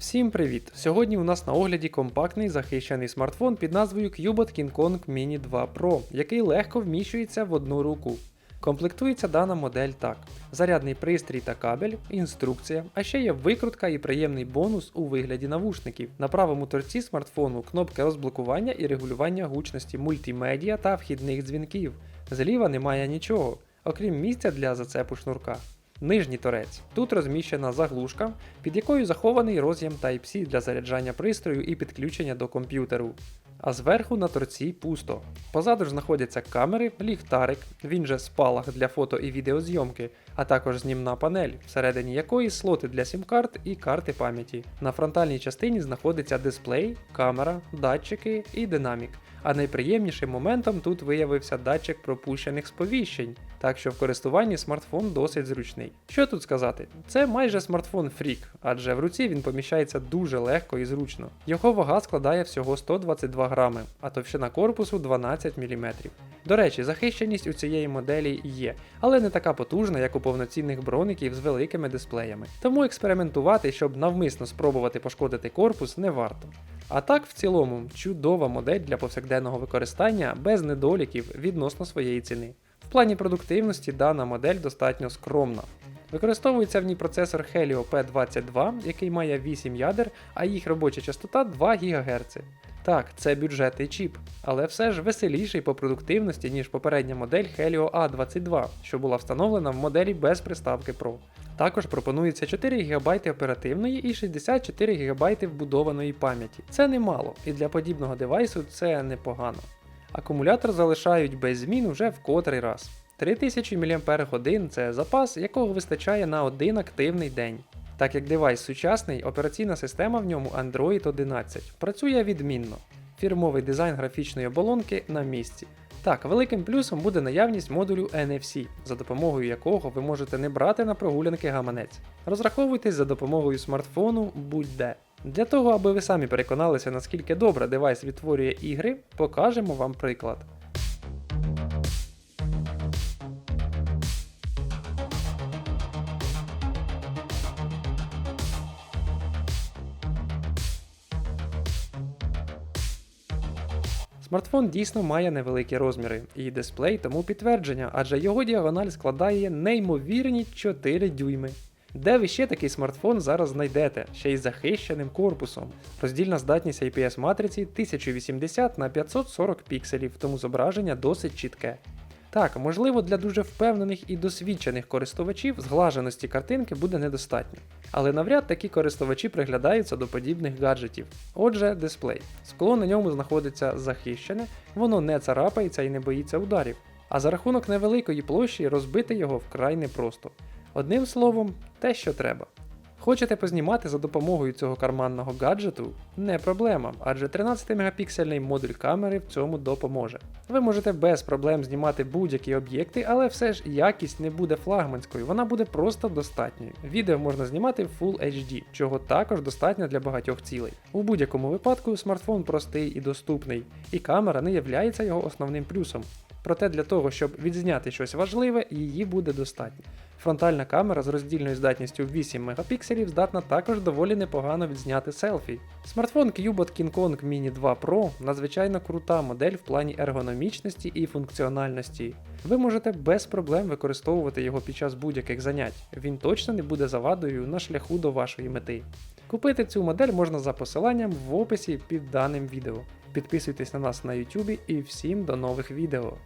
Всім привіт! Сьогодні у нас на огляді компактний захищений смартфон під назвою Cubot King Kong Mini 2 Pro, який легко вміщується в одну руку. Комплектується дана модель так: зарядний пристрій та кабель, інструкція, а ще є викрутка і приємний бонус у вигляді навушників. На правому торці смартфону кнопки розблокування і регулювання гучності мультимедіа та вхідних дзвінків. Зліва немає нічого, окрім місця для зацепу шнурка. Нижній торець. Тут розміщена заглушка, під якою захований роз'єм Type-C для заряджання пристрою і підключення до комп'ютеру. А зверху на торці пусто. Позаду ж знаходяться камери, ліхтарик, він же спалах для фото і відеозйомки, а також знімна панель, всередині якої слоти для сім-карт і карти пам'яті. На фронтальній частині знаходиться дисплей, камера, датчики і динамік. А найприємнішим моментом тут виявився датчик пропущених сповіщень, так що в користуванні смартфон досить зручний. Що тут сказати? Це майже смартфон фрік, адже в руці він поміщається дуже легко і зручно. Його вага складає всього 122 грами, а товщина корпусу 12 мм. До речі, захищеність у цієї моделі є, але не така потужна, як у повноцінних броників з великими дисплеями. Тому експериментувати, щоб навмисно спробувати пошкодити корпус, не варто. А так, в цілому, чудова модель для повсякденного використання без недоліків відносно своєї ціни. В плані продуктивності дана модель достатньо скромна. Використовується в ній процесор Helio P22, який має 8 ядер, а їх робоча частота 2 ГГц. Так, це бюджетний чіп, але все ж веселіший по продуктивності, ніж попередня модель Helio A22, що була встановлена в моделі без приставки Pro. Також пропонується 4 ГБ оперативної і 64 ГБ вбудованої пам'яті. Це немало, і для подібного девайсу це непогано. Акумулятор залишають без змін уже в котрий раз. 3000 мАч це запас, якого вистачає на один активний день. Так як девайс сучасний, операційна система в ньому Android 11 працює відмінно. Фірмовий дизайн графічної оболонки на місці. Так, великим плюсом буде наявність модулю NFC, за допомогою якого ви можете не брати на прогулянки гаманець. Розраховуйтесь за допомогою смартфону будь-де. Для того, аби ви самі переконалися, наскільки добре девайс відтворює ігри, покажемо вам приклад. Смартфон дійсно має невеликі розміри, і дисплей тому підтвердження, адже його діагональ складає неймовірні 4 дюйми. Де ви ще такий смартфон зараз знайдете, ще й захищеним корпусом. Роздільна здатність IPS матриці 1080 на 540 пікселів, тому зображення досить чітке. Так, можливо, для дуже впевнених і досвідчених користувачів зглаженості картинки буде недостатньо. Але навряд такі користувачі приглядаються до подібних гаджетів. Отже, дисплей. Скло на ньому знаходиться захищене, воно не царапається і не боїться ударів. А за рахунок невеликої площі розбити його вкрай непросто. Одним словом, те, що треба. Хочете познімати за допомогою цього карманного гаджету? Не проблема, адже 13-мегапіксельний модуль камери в цьому допоможе. Ви можете без проблем знімати будь-які об'єкти, але все ж якість не буде флагманською, вона буде просто достатньою. Відео можна знімати в Full HD, чого також достатньо для багатьох цілей. У будь-якому випадку смартфон простий і доступний, і камера не являється його основним плюсом. Проте для того, щоб відзняти щось важливе, її буде достатньо. Фронтальна камера з роздільною здатністю 8 мегапікселів здатна також доволі непогано відзняти селфі. Смартфон Cubot King Kong Mini 2 Pro надзвичайно крута модель в плані ергономічності і функціональності. Ви можете без проблем використовувати його під час будь-яких занять. Він точно не буде завадою на шляху до вашої мети. Купити цю модель можна за посиланням в описі під даним відео. Підписуйтесь на нас на YouTube і всім до нових відео.